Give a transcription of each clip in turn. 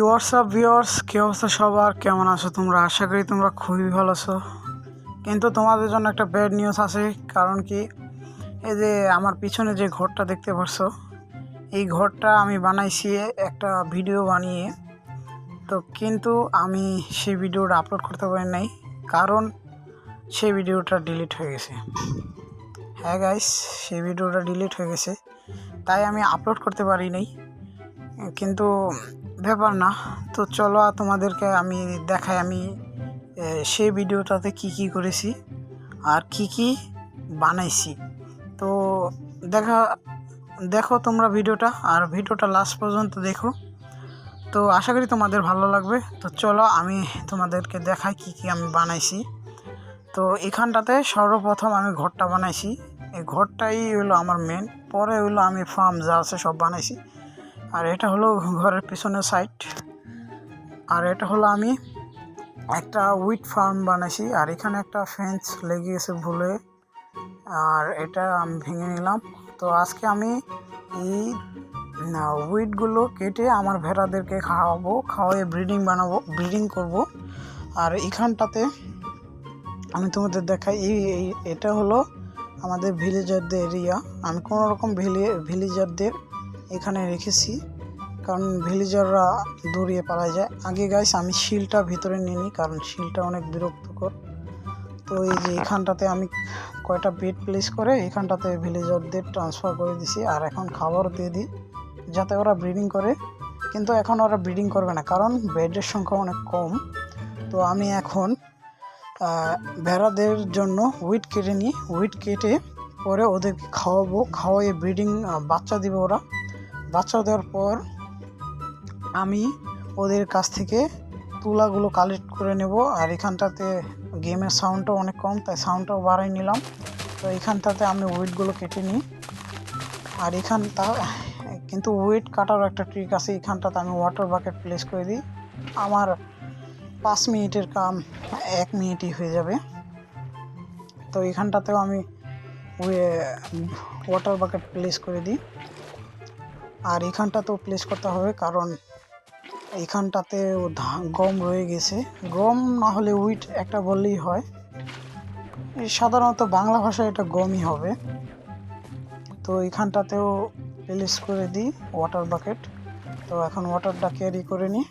WhatsApp viewers কী অবস্থা সবার? কেমন আছো তোমরা? আশা করি তোমরা খুবই ভালো আছো। কিন্তু তোমাদের জন্য একটা ব্যাড নিউজ আছে, কারণ কি, এই যে আমার পিছনে যে ঘরটা দেখতে পাচ্ছ এই ঘরটা আমি বানাইছি একটা ভিডিও বানিয়ে। তো কিন্তু আমি সেই ভিডিওটা আপলোড করতে পারি নাই, কারণ সেই ভিডিওটা ডিলিট হয়ে গেছে। হ্যাঁ গাইস সেই ভিডিওটা ডিলিট হয়ে গেছে, তাই আমি আপলোড করতে পারি নাই। কিন্তু ব্যাপার না। তো চলো তোমাদেরকে আমি দেখাই আমি সেই ভিডিওটাতে কি কি করেছি আর কি কি বানাইছি। তো দেখা, দেখো তোমরা ভিডিওটা আর ভিডিওটা লাস্ট পর্যন্ত দেখো। তো আশা করি তোমাদের ভালো লাগবে। তো চলো আমি তোমাদেরকে দেখাই কি কি আমি বানাইছি। তো এখানটাতে সর্বপ্রথম আমি ঘরটা বানাইছি। এই ঘরটাই হলো আমার মেন পরে হলো আমি ফার্ম যা আছে সব বানাইছি। আর এটা হলো ঘরের পিছনের সাইড আর এটা হলো আমি একটা উইট ফার্ম বানাইছি, আর এখানে একটা ফেন্স লেগে গেছে ভুলে। আর এটা আমি ভেঙে নিলাম। তো আজকে আমি এই উইটগুলো কেটে আমার ভেড়াদেরকে খাওয়াবো খাওয়াই ব্রিডিং বানাবো ব্রিডিং করব। আর এখানটাতে আমি তোমাদের দেখাই, এই এটা হলো আমাদের ভিলেজারদের এরিয়া আমি কোনো রকম ভিলে ভিলেজারদের এখানে রেখেছি। কারণ ভিলেজাররা দৌড়িয়ে পালায় যায়। আগে গাইস আমি শিলটা ভিতরে নিয়ে নিই কারণ শিলটা অনেক বিরক্তকর। তো এই যে এখানটাতে আমি কয়টা বেড প্লেস করে, এখানটাতে ভিলেজারদের ট্রান্সফার করে দিছি। আর এখন খাবার দিয়ে দিই, যাতে ওরা ব্রিডিং করে। কিন্তু এখন ওরা ব্রিডিং করবে না, কারণ বেডের সংখ্যা অনেক কম। তো আমি এখন ভেড়াদের জন্য উইট কেটে নিই। উইট কেটে পরে ওদেরকে খাওয়াবো খাওয়াইয়ে ব্রিডিং বাচ্চা দিবে ওরা। বাচ্চা দেওয়ার পর আমি ওদের কাছ থেকে তুলাগুলো কালেক্ট করে নেব। আর এখানটাতে গেমের সাউন্ডটাও অনেক কম, তাই সাউন্ডটাও বাড়াই নিলাম। তো এখানটাতে আমি ওয়েটগুলো কেটে নিই। আর এখানটা, কিন্তু ওয়েট কাটার একটা ট্রিক আছে। এখানটাতে আমি ওয়াটার বাকেট প্লেস করে দিই। আমার পাঁচ মিনিটের কাম এক মিনিটই হয়ে যাবে। তো এখানটাতেও আমি ওয়াটার বাকেট প্লেস করে দিই। আর এখানটাতেও প্লেস করতে হবে কারণ এখানটাতে গম রয়ে গেছে। গম না হলে উইট একটা বললেই হয়। সাধারণত বাংলা ভাষায় এটা গমই হবে। তো এখানটাতেও প্লেস করে দিই ওয়াটার বাকেট তো এখন ওয়াটারটা ক্যারি করে নিই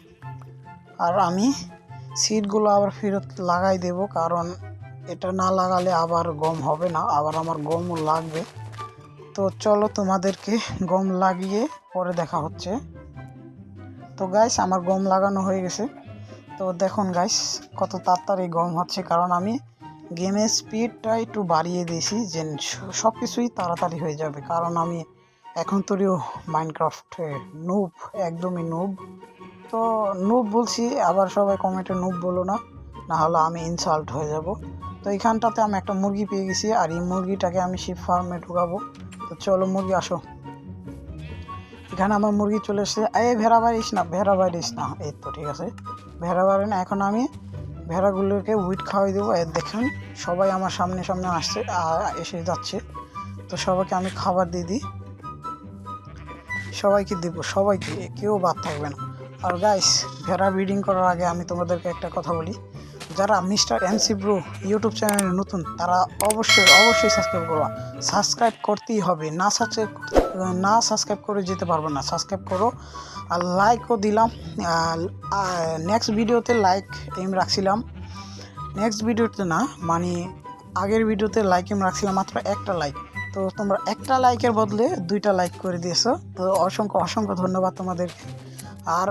আর আমি সিটগুলো আবার ফেরত লাগাই দেব, কারণ এটা না লাগালে আবার গম হবে না, আবার আমার গমও লাগবে। তো চলো তোমাদেরকে গম লাগিয়ে পরে দেখা হচ্ছে। তো গাইস আমার গম লাগানো হয়ে গেছে। তো দেখুন গাইস কত তাড়াতাড়ি গম হচ্ছে, কারণ আমি গেমের স্পিডটা একটু বাড়িয়ে দিয়েছি, যে সব কিছুই তাড়াতাড়ি হয়ে যাবে। কারণ আমি এখন তোরিও মাইনক্রাফটে নুব একদমই নুব তো নুব বলছি, আবার সবাই কমেন্টে নুব বলো না না হলে আমি ইনসাল্ট হয়ে যাব। তো এখানটাতে আমি একটা মুরগি পেয়ে গেছি, আর এই মুরগিটাকে আমি শিপ ফার্মে ঢুকাবো। তো চলো মুরগি আসো। এখানে আমার মুরগি চলে এসেছে। এই ভেড়া বাড়িস না, ভেড়া বাড়িস না। এই তো, ঠিক আছে। ভেড়া বাড়ি না, এখন আমি ভেড়াগুলোকে উইট খাওয়াই দেবো। এর দেখুন, সবাই আমার সামনে সামনে আসছে এসে যাচ্ছে। তো সবাইকে আমি খাবার দিয়ে দিই। সবাইকে দেব, সবাইকে, কেউ বাদ থাকবে না। আর গাইস ভেড়া ব্রিডিং করার আগে আমি তোমাদেরকে একটা কথা বলি। যারা মিস্টার এমসি ব্রু ইউটিউব চ্যানেলে নতুন, তারা অবশ্যই অবশ্যই সাবস্ক্রাইব করবা। সাবস্ক্রাইব করতেই হবে। না সাবস্ক্রাইব না সাবস্ক্রাইব করে যেতে পারব না। সাবস্ক্রাইব করো আর লাইকও দিলাম। নেক্সট ভিডিওতে লাইক এম রাখছিলাম। নেক্সট ভিডিওতে না মানে আগের ভিডিওতে লাইক এম রাখছিলাম মাত্র একটা লাইক তো তোমরা একটা লাইকের বদলে দুইটা লাইক করে দিয়েছ। তো অসংখ্য অসংখ্য ধন্যবাদ তোমাদেরকে। আর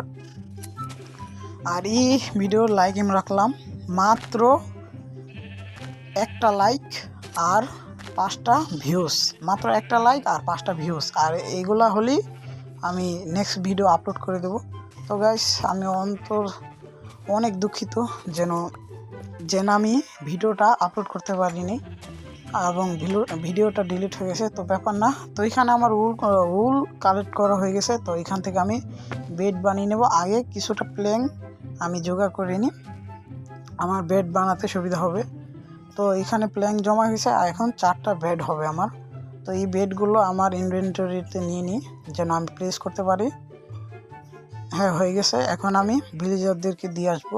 আর এই ভিডিওর লাইক আমি রাখলাম। মাত্র একটা লাইক আর পাঁচটা ভিউস মাত্র একটা লাইক আর পাঁচটা ভিউস আর এইগুলা হলেই আমি নেক্সট ভিডিও আপলোড করে দেব। তো গাইস আমি অন্তর অনেক দুঃখিত যেন যেন আমি ভিডিওটা আপলোড করতে পারিনি এবং ভিডিওটা ডিলিট হয়ে গেছে। তো ব্যাপার না। তো এখানে আমার উল উল কালেক্ট করা হয়ে গেছে। তো এখান থেকে আমি বেড বানিয়ে নেব। আগে কিছুটা প্লেন আমি জোগাড় করে নিই। আমার বেড বানাতে সুবিধা হবে। তো এখানে প্ল্যাঙ্ক জমা হয়েছে আর এখন চারটা বেড হবে আমার। তো এই বেডগুলো আমার ইনভেন্টরিতে নিয়ে নিই, যেন আমি প্লেস করতে পারি। হ্যাঁ হয়ে গেছে। এখন আমি ভিলেজারদেরকে দিয়ে আসব।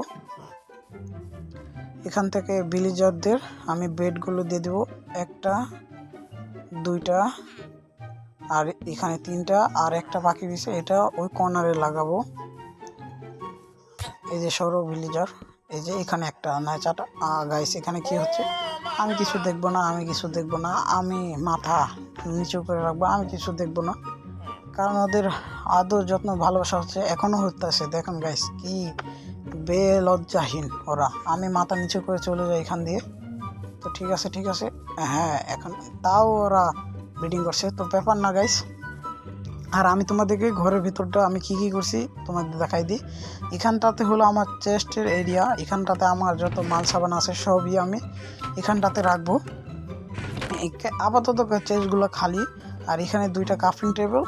এখান থেকে ভিলেজারদের আমি বেডগুলো দিয়ে দেবো। একটা, দুইটা, আর এখানে তিনটা, আর একটা বাকি দিছে এটা ওই কর্নারে লাগাবো। এই যে সৌর ভিলেজার এই যে এখানে একটা না চারটা গাইস এখানে কি হচ্ছে? আমি কিছু দেখব না, আমি কিছু দেখব না। আমি মাথা নিচু করে রাখব, আমি কিছু দেখব না। কারণ ওদের আদর, যত্ন, ভালোবাসা হচ্ছে এখনও হইতেছে। দেখুন গাইস কি বেলজ্জাহীন ওরা। আমি মাথা নিচু করে চলে যাই এখান দিয়ে। তো ঠিক আছে ঠিক আছে। হ্যাঁ এখন তাও ওরা ব্রিডিং করছে। তো ব্যাপার না গাইস আর আমি তোমাদেরকে ঘরের ভিতরটা আমি কি কি করছি তোমাদের দেখাই দিই। এখানটাতে হলো আমার চেস্টের এরিয়া এখানটাতে আমার যত মাল সাবান আছে সবই আমি এখানটাতে রাখব। আপাতত চেস্টগুলো খালি, আর এখানে দুইটা কাফিং টেবিল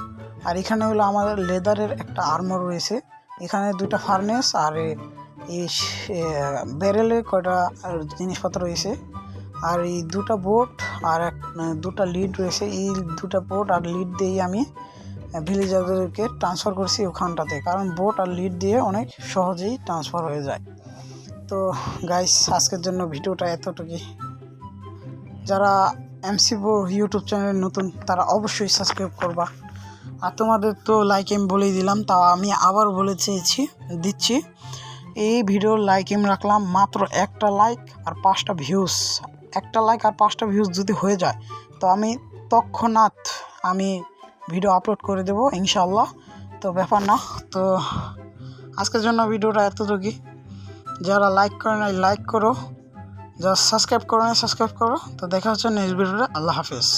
আর এখানে হলো আমাদের লেদারের একটা আর্মর রয়েছে। এখানে দুইটা ফার্নেস আর এই ব্যারেলে কয়টা জিনিসপত্র রয়েছে। আর এই দুটা বোট আর এক, দুটা লিড রয়েছে। এই দুটা বোট আর লিড দিয়েই আমি ভিলেজারদেরকে ট্রান্সফার করছি ওখানটাতে। কারণ বোট আর লিড দিয়ে অনেক সহজেই ট্রান্সফার হয়ে যায়। তো গাইস আজকের জন্য ভিডিওটা এতটুকুই। যারা এমসি বোর ইউটিউব চ্যানেল নতুন, তারা অবশ্যই সাবস্ক্রাইব করবা। আর তোমাদের তো লাইক এম বলেই দিলাম, তাও আমি আবার বলে চেয়েছি, দিচ্ছি। এই ভিডিওর লাইক এম রাখলাম মাত্র একটা লাইক আর পাঁচটা ভিউজ একটা লাইক আর পাঁচটা ভিউজ যদি হয়ে যায়, তো আমি তৎক্ষণাৎ আমি ভিডিও আপলোড করে দেবো ইনশাল্লাহ তো ব্যাপার না, তো আজকের জন্য ভিডিওটা এতটুকুই। যারা লাইক করে নাই লাইক করো। যারা সাবস্ক্রাইব করো না সাবস্ক্রাইব করো। তো দেখা হচ্ছে নেক্সট ভিডিওটা আল্লাহ হাফেজ।